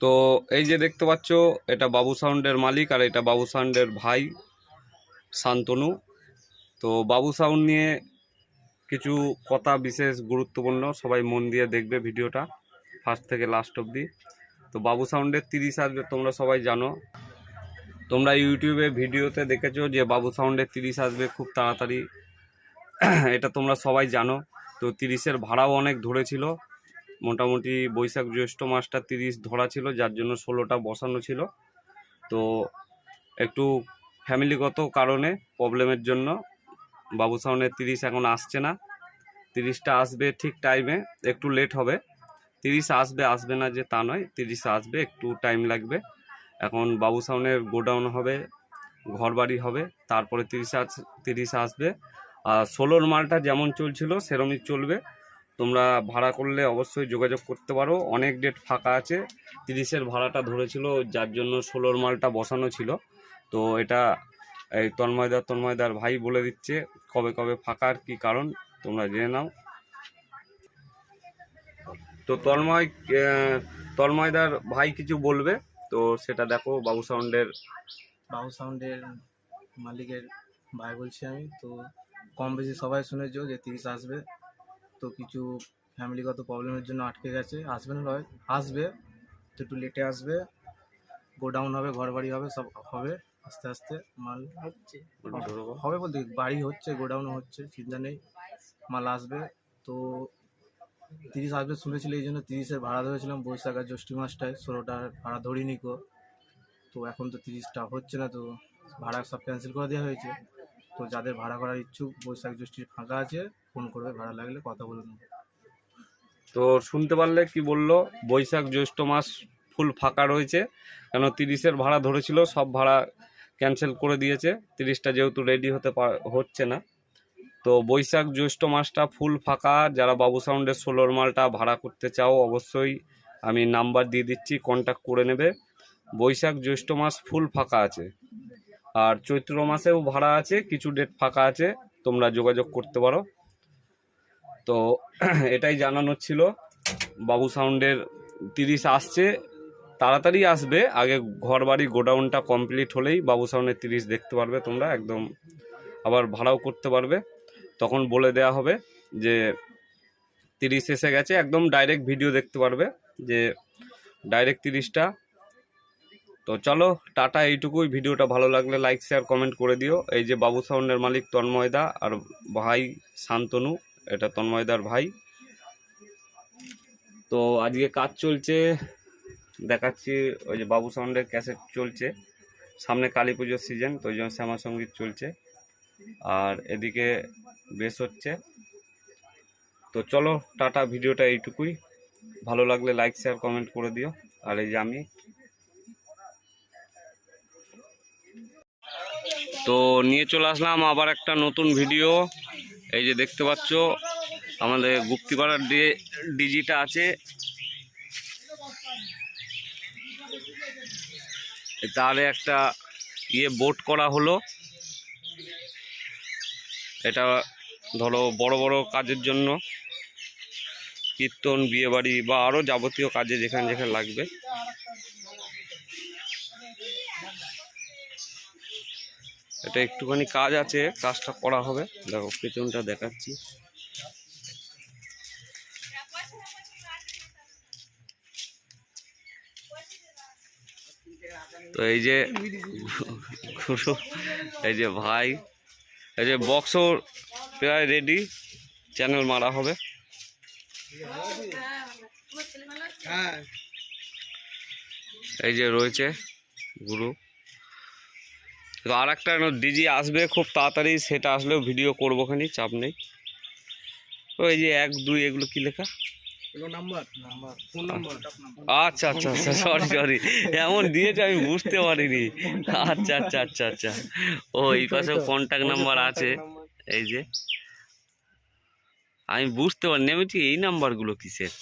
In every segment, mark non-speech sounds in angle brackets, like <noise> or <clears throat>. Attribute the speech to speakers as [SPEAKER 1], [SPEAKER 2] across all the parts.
[SPEAKER 1] তো এই যে দেখতে পাচ্ছ, এটা বাবু সাউন্ডের মালিক আর এটা বাবু সাউন্ডের ভাই শান্তনু। তো বাবু সাউন্ড নিয়ে কিছু কথা বিশেষ গুরুত্বপূর্ণ সবাই মন দিয়ে দেখবে ভিডিওটা ফার্স্ট থেকে লাস্ট অবধি। তো বাবু সাউন্ডের তিরিশ আসবে তোমরা সবাই জানো। তোমরা ইউটিউবে ভিডিওতে দেখেছ যে বাবু সাউন্ডের তিরিশ আসবে খুব তাড়াতাড়ি। <clears throat> এটা তোমরা সবাই জানো। তো তিরিশের ভাড়াও অনেক ধরেছিল। মোটামুটি বৈশাখ জ্যৈষ্ঠ মাসটা তিরিশ ধরা ছিল, যার জন্য ষোলোটা বসানো ছিল। তো একটু ফ্যামিলিগত কারণে প্রবলেমের জন্য বাবু সাউন্ডের তিরিশ এখন আসছে না। তিরিশটা আসবে ঠিক টাইমে একটু লেট হবে। তিরিশ আসবে আসবে না যে তা নয়, তিরিশ আসবে, একটু টাইম লাগবে। এখন বাবু সাউন্ডের গোডাউন হবে, ঘরবাড়ি হবে, তারপরে তিরিশ আস, তিরিশ আসবে। আর ষোলোর মালটা যেমন চলছিল, সেরমই চলবে। তোমরা ভাড়া করলে অবশ্যই যোগাযোগ করতে পারো। অনেক ডেট ফাঁকা আছে। তিরিশের ভাড়াটা ধরেছিল, যার জন্য ষোলোর মালটা বসানো ছিল। তো এটা এই তন্ময়দার তন্ময়দার ভাই বলে দিচ্ছে, কবে কবে ফাঁকার কি কারণ তোমরা জেনে নাও। তো তন্ময় তন্ময়দার ভাই কিছু বলবে? তো সেটা দেখো, বাবু সাউন্ডের।
[SPEAKER 2] বাবু সাউন্ডের মালিকের ভাই বলছি আমি। তো কম বেশি সবাই শুনেছো যে তিরিশ আসবে। তো কিছু ফ্যামিলিগত প্রবলেমের জন্য আটকে গেছে। আসবে না নয় আসবে তো একটু লেটে আসবে। গোডাউন হবে ঘর বাড়ি হবে সব হবে আস্তে আস্তে মাল হচ্ছে। হবে। বলতে বাড়ি হচ্ছে গোডাউনও হচ্ছে চিন্তা নেই। মাল আসবে তো তিরিশ আসবে শুনেছিল এই জন্য তিরিশের ভাড়া ধরেছিলাম বৈশাখ আর জ্যৈষ্ঠী মাসটায়। ষোলোটার ভাড়া ধরিনি কো। তো এখন তো তিরিশটা হচ্ছে না তো ভাড়া সব ক্যান্সেল করে দেওয়া হয়েছে। তো যাদের ভাড়া করার ইচ্ছুক, বৈশাখ জ্যৈষ্ঠীর ফাঁকা আছে, ফোন করবে, ভাড়া লাগলে কথা বলে নেবে।
[SPEAKER 1] তো শুনতে পারলে কি বলল, বৈশাখ জ্যৈষ্ঠ মাস ফুল ফাঁকা রয়েছে, কেন তিরিশের ভাড়া ধরেছিল, সব ভাড়া ক্যান্সেল করে দিয়েছে, তিরিশটা যেহেতু রেডি হতে হচ্ছে না। তো বৈশাখ জ্যৈষ্ঠ মাসটা ফুল ফাঁকা, যারা বাবু সাউন্ডের ষোলোর মালটা ভাড়া করতে চাও, অবশ্যই আমি নাম্বার দিয়ে দিচ্ছি কন্ট্যাক্ট করে নেবে। বৈশাখ জ্যৈষ্ঠ মাস ফুল ফাঁকা আছে। আর চৈত্র মাসেও ভাড়া আছে, কিছু ডেট ফাঁকা আছে, তোমরা যোগাযোগ করতে পারো। তো <clears throat> এটাই জানানোর ছিল। বাবু সাউন্ডের তিরিশ আসছে, তাড়াতাড়ি আসবে, আগে ঘর বাড়ি গোডাউনটা কমপ্লিট হলেই বাবু সাউন্ডের তিরিশ দেখতে পারবে তোমরা, একদম আবার ভাড়াও করতে পারবে। তখন বলে দেয়া হবে যে তিরিশ এসে গেছে, একদম ডাইরেক্ট ভিডিও দেখতে পারবে যে ডাইরেক্ট তিরিশটা। তো চলো, টাটা, এইটুকুই। ভিডিওটা ভালো লাগলে লাইক শেয়ার কমেন্ট করে দিও। এই যে বাবু সাউন্ডের মালিক তন্ময়দা আর ভাই শান্তনু, এটা তন্ময়দার ভাই। তো আজকে কাজ চলছে, দেখাচ্ছি ওই যে বাবু সাউন্ডের ক্যাসেট চলছে। সামনে কালী পুজোর সিজন তো ওই জন্য শ্যামা সংগীত চলছে। আর এদিকে বেশ হচ্ছে। তো চলো, টাটা, ভিডিওটা এইটুকুই। ভালো লাগলে লাইক শেয়ার কমেন্ট করে দিও। আর এই যে আমি তো নিয়ে চলে আসলাম আবার একটা নতুন ভিডিও। এই যে দেখতে পাচ্ছ, আমাদের গুপ্তিপাড়ার ডিজিটা আছে। তারে একটা ইয়ে বোট করা হলো। এটা ধরো বড় বড় কাজের জন্য। কীর্তন, বিয়েবাড়ি বা আরও যাবতীয় কাজে যেখানে যেখানে লাগবে। এটা একটুখানি কাজ আছে, কাজটা করা হবে। দেখো, পেছনটা দেখাচ্ছি। তো এই যে এই যে ভাই, এই যে বক্সও প্রায় রেডি চ্যানেল মারা হবে। এই যে রয়েছে গুরু তো আর একটা ডিজি আসবে খুব তাড়াতাড়ি সেটা আসলেও ভিডিও করব খানি চাপ নেই। তো এই যে এক দুই এগুলো কি লেখা? আচ্ছা আচ্ছা আচ্ছা সরি সরি এমন দিয়েছে আমি বুঝতে পারিনি। আচ্ছা আচ্ছা আচ্ছা আচ্ছা। ও এই পাশে কন্ট্যাক্ট নাম্বার আছে। এই যে। আমি বুঝতে পারিনি আমি এই নাম্বারগুলো কিসের?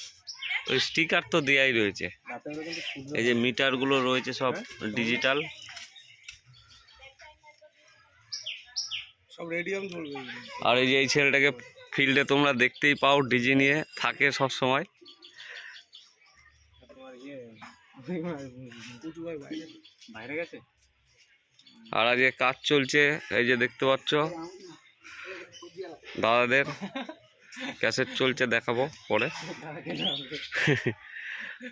[SPEAKER 1] ওই স্টিকার তো দেয়াই রয়েছে। এই যে মিটারগুলো রয়েছে সব ডিজিটাল
[SPEAKER 2] সব রেডিয়াম চলবে।
[SPEAKER 1] আর এই যে এই ছেলেটাকে ফিল্ডে তোমরা দেখতেই পাও ডিজি নিয়ে থাকে সব সময়। আর আজকে কাজ চলছে এই যে দেখতে পাচ্ছ দাদাদের। ক্যাসেট চলছে দেখাবো পরে।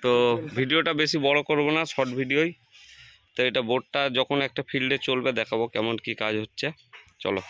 [SPEAKER 1] তো ভিডিওটা বেশি বড় করব না শর্ট ভিডিওই। তো এটা বোর্ডটা যখন একটা ফিল্ডে চলবে দেখাবো কেমন কি কাজ হচ্ছে। চলো।